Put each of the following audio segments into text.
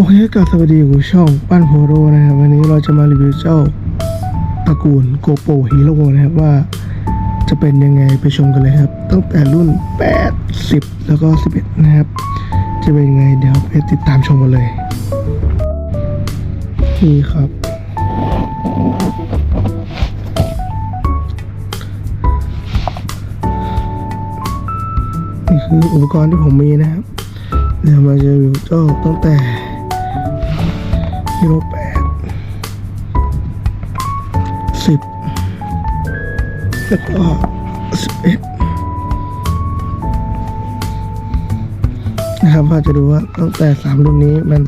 โอเคกับสวัสดีคุณช่องปั้นโพโรนะครับ วันนี้เราจะมารีวิวเจ้าตระกูลโกโปฮีโร่นะครับว่าจะเป็นยังไงไปชมกันเลยครับ ตั้งแต่รุ่น 8 10 แล้วก็ 11 นะครับ จะเป็นยังไงเดี๋ยวไปติดตามชมกันเลย นี่ครับ นี่คืออุปกรณ์ที่ผมมีนะครับเดี๋ยวมาจะรีวิวเจ้าตั้งแต่ ฮีโร่แปดสิบแล้วก็สิบเอ็ดนะครับว่าจะดูว่าตั้งแต่สามรุ่นนี้มัน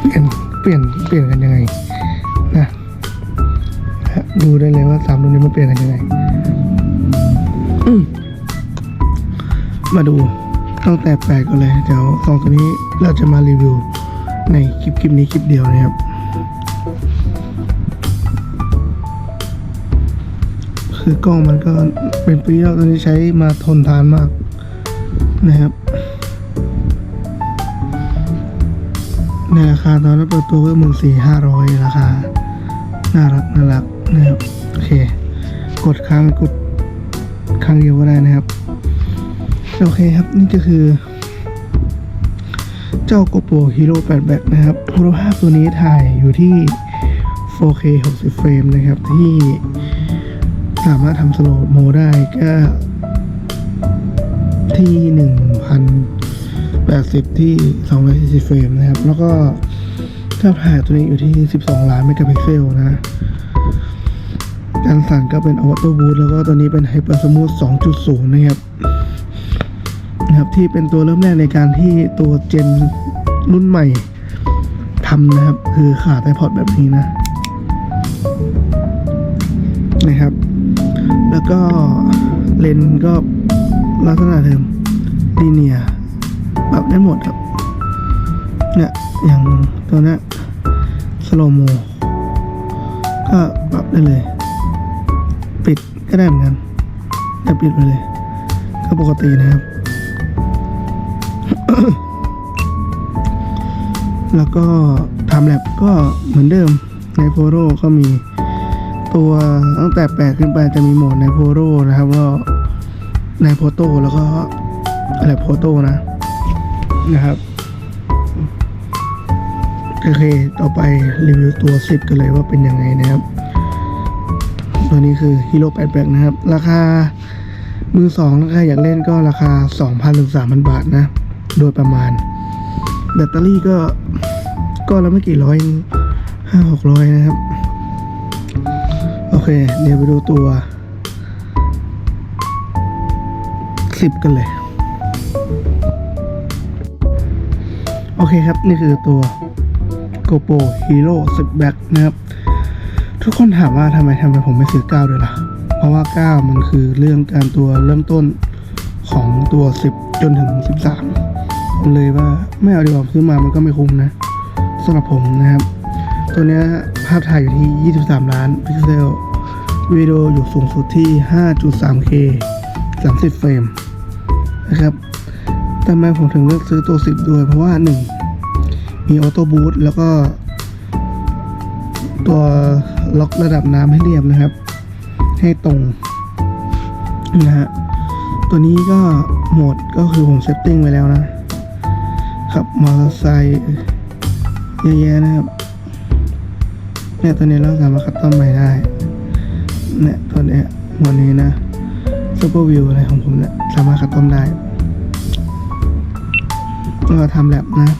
เปลี่ยนเปลี่ยนเปลี่ยนกันยังไงนะฮะดูได้เลยว่าสามรุ่นนี้มันเปลี่ยนกันยังไงอืมมาดูตั้งแต่แปดกันเลย เดี๋ยวสองตัวนี้เราจะมารีวิว ในคลิปคลิปนี้คลิปเดียวนะครับคือกล้องมันก็เป็นปีแล้วตอนนี้ใช้มาทนทานมากนะครับในราคาตอนนั้นเปิดตัวก็หมื่นสี่ห้าร้อยราคา น่ารักน่ารักนะครับโอเค กดค้างกดครั้งเดียวก็ได้นะครับ โอเคครับ นี่ก็คือ เจ้า GoPro Hero 8 Back นะครับคุณภาพตัวนี้ถ่ายอยู่ที่ 4K 60 เฟรมนะครับ ที่สามารถทำสโลว์โมได้ก็ที่ 1080 ที่240เฟรมนะครับ แล้วก็ภาถ่ายตัวนี้อยู่ที่ 12 ล้านเมกะพิกเซลนะการสั่นก็เป็น Auto Boost แล้วก็ตัวนี้เป็น Hyper Smooth 2.0 นะครับ นะครับที่เป็นตัวเริ่มแรกในการที่ตัวเจนรุ่นใหม่ทำนะครับ คือขาไอพอดแบบนี้นะนะครับ แล้วก็เลนส์ก็ลักษณะเดิมลีเนียปรับได้หมดครับเนี่ยอย่างตัวนี้สโลโมก็ปรับได้เลย ปิดก็ได้เหมือนกันแต่ปิดไปเลย ก็ปกตินะครับ แล้วก็ทำแลบก็เหมือนเดิมในโฟโรก็มีตัวตั้งแต่แปดขึ้นไปจะมีโหมดในโฟโรนะครับก็ในโฟโต้แล้วก็อะไรโฟโต้นะนะครับโอเค ต่อไปรีวิวตัว 10 กันเลยว่าเป็นยังไงนะครับ ตัวนี้คือฮีโร่8แบกนะครับ ราคามือสองถ้าใครอยากเล่นก็ราคา 2,000 ถึง 3,000 บาทนะ โดยประมาณ แบตเตอรี่ก็ก็แล้วไม่กี่ร้อยห้าหกร้อยนะครับ โอเค เดี๋ยวไปดูตัวสิบกันเลย โอเคครับ นี่คือตัว GoPro Hero 10 Black นะครับ ทุกคนถามว่าทำไมทำไมผมไม่ซื้อ9ด้วยล่ะ เพราะว่า 9 มันคือเรื่องการตัวเริ่มต้นของตัว 10 จนถึง 13ผม เลยว่าไม่เอาดีกว่าซื้อมามันก็ไม่คุ้มนะสำหรับผมนะครับ ตัวนี้ภาพถ่ายอยู่ที่ 23 ล้านพิกเซลวิดีโออยู่สูงสุดที่ 5.3K 30 เฟรมนะครับทำไมผมถึงเลือกซื้อตัว 10 ด้วย เพราะว่า 1 มีออโต้บูทแล้วก็ ตัวล็อกระดับน้ำให้เรียบนะครับ ให้ตรงนะฮะตัวนี้ก็โหมดก็คือผมเซตติ้งไว้แล้วนะ ขับมอเตอร์ไซค์เยอะแยะนะครับ เนี่ยตัวนี้เราสามารถคัดต้อมใหม่ได้ เนี่ยตัวเนี้ยโหมดนี้นะซูเปอร์วิวอะไรของผมเนี่ยสามารถคัดต้อมได้ก็ทำแลบนะ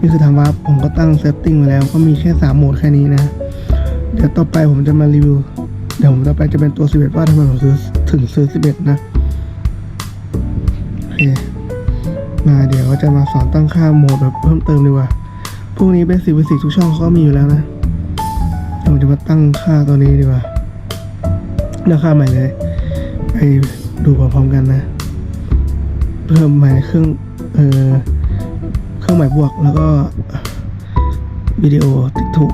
นี่คือทำว่าผมก็ตั้งเซตติ้งไว้แล้ว ก็มีแค่สามโหมดแค่นี้นะ เดี๋ยวต่อไปผมจะมารีวิว เดี๋ยวผมต่อไปจะเป็นตัว 11 ว่าทำไมผมซื้อถึงซื้อ 11 นะ โอเค มาเดี๋ยวก็จะมาสอนตั้งค่าโหมดแบบเพิ่มเติมดีกว่า พวกนี้เบสิกเบสิกทุกช่องเขาก็มีอยู่แล้วนะเดี๋ยวผมจะมาตั้งค่าตัวนี้ดีกว่าเลือกค่าใหม่เลย ไปดูพร้อมๆกันนะ เพิ่มใหม่เครื่อง เอ่อ เครื่องหมายบวกแล้วก็วิดีโอติดถูก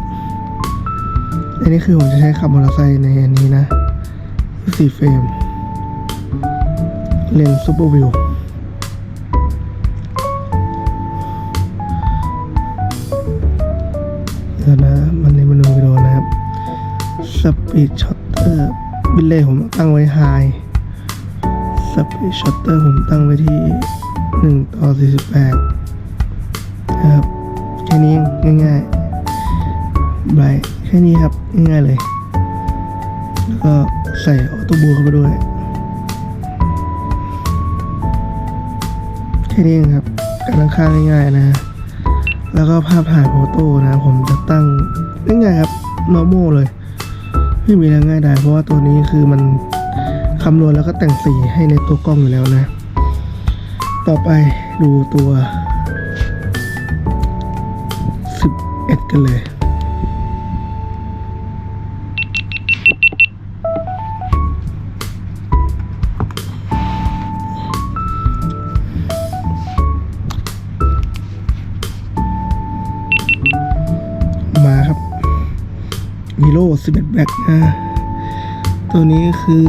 อันนี้คือผมจะใช้ขับมอเตอร์ไซค์ในอันนี้นะ 4 เฟรม เลนซูเปอร์วิว สปีดช็อตเตอร์บิลเล่ผมตั้งไว้ไฮสปีดช็อตเตอร์ผมตั้งไว้ที่ 1 ต่อ 48นะครับแค่นี้ง่ายๆไบแค่นี้ครับง่ายๆเลย แล้วก็ใส่ออโต้บูเข้าไปด้วยแค่นี้เองครับการตั้งค่าง่ายๆนะ แล้วก็ภาพถ่ายโฟโต้นะ ผมจะตั้งง่ายๆครับ normal เลย ไม่มีอะไรง่ายได้เพราะว่าตัวนี้คือมันคำนวณแล้วก็แต่งสีให้ในตัวกล้องอยู่แล้วนะ ต่อไปดูตัว 11 กันเลย โร่11แบล็กนะ ตัวนี้คือ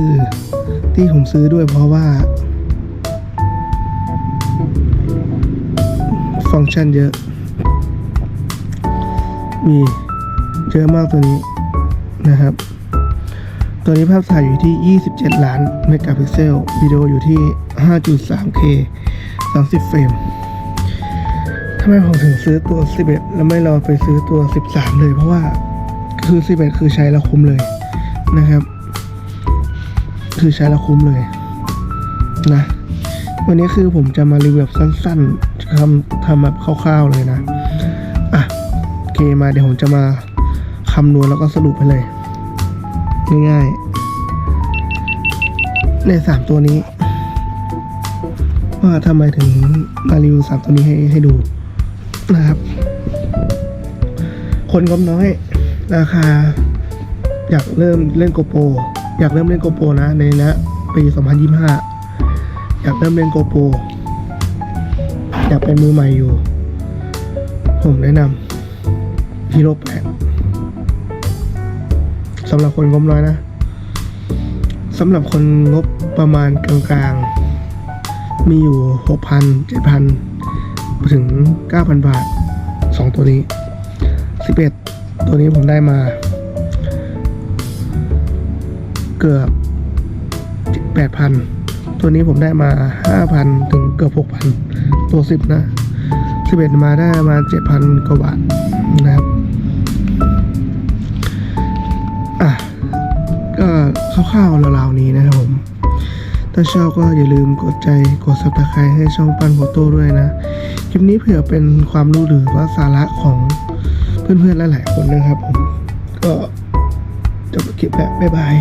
ที่ผมซื้อด้วยเพราะว่า ฟังก์ชันเยอะ มีเยอะมากตัวนี้นะครับ ตัวนี้ภาพถ่ายอยู่ที่ 27 ล้านเมกะพิกเซล วิดีโออยู่ที่ 5.3K 30 เฟรมทำไมผมถึงซื้อตัว 11 แล้วไม่รอไปซื้อตัว 13 เลยเพราะว่า คือ 11 คือใช้แล้วคุ้มเลยนะครับ คือใช้แล้วคุ้มเลยนะวันนี้คือผมจะมารีวิวแบบสั้นๆทำทำแบบคร่าวๆเลยนะอะโอเคมาเดี๋ยวผมจะมาคำนวณแล้วก็สรุปไปเลย ง่ายๆ ใน3ตัวนี้ ว่าทำไมถึงมารีวิวสามตัวนี้ให้ให้ดูนะครับ คนก็น้อย ราคา อยากเริ่มเล่นโกโปรอยากเริ่มเล่นโกโปรนะในนะปี 2025 อยากเริ่มเล่นโกโปรอยากเป็นมือใหม่อยู่ ผมแนะนำฮีโร่แปดสำหรับคนงบน้อยนะสำหรับคนงบประมาณกลางๆ มีอยู่ 6,000 7,000 ถึง 9,000 บาท 2 ตัวนี้ 11 ตัวนี้ผมได้มา เกือบ8,000ตัวนี้ผมได้มา5,000ถึงเกือบ6,000ตัว10นะ11มาได้ประมาณ7,000กว่าบาทนะครับอะก็คร่าวๆราวๆนี้นะครับผม ถ้าชอบก็อย่าลืมกดใจกด subscribe ให้ช่องปันโฟโต้ด้วยนะ คลิปนี้เผื่อเป็นความรู้หรือว่าสาระของ เพื่อนๆหลายๆคนนะครับผมก็จบคลิปแล้วบ๊ายบาย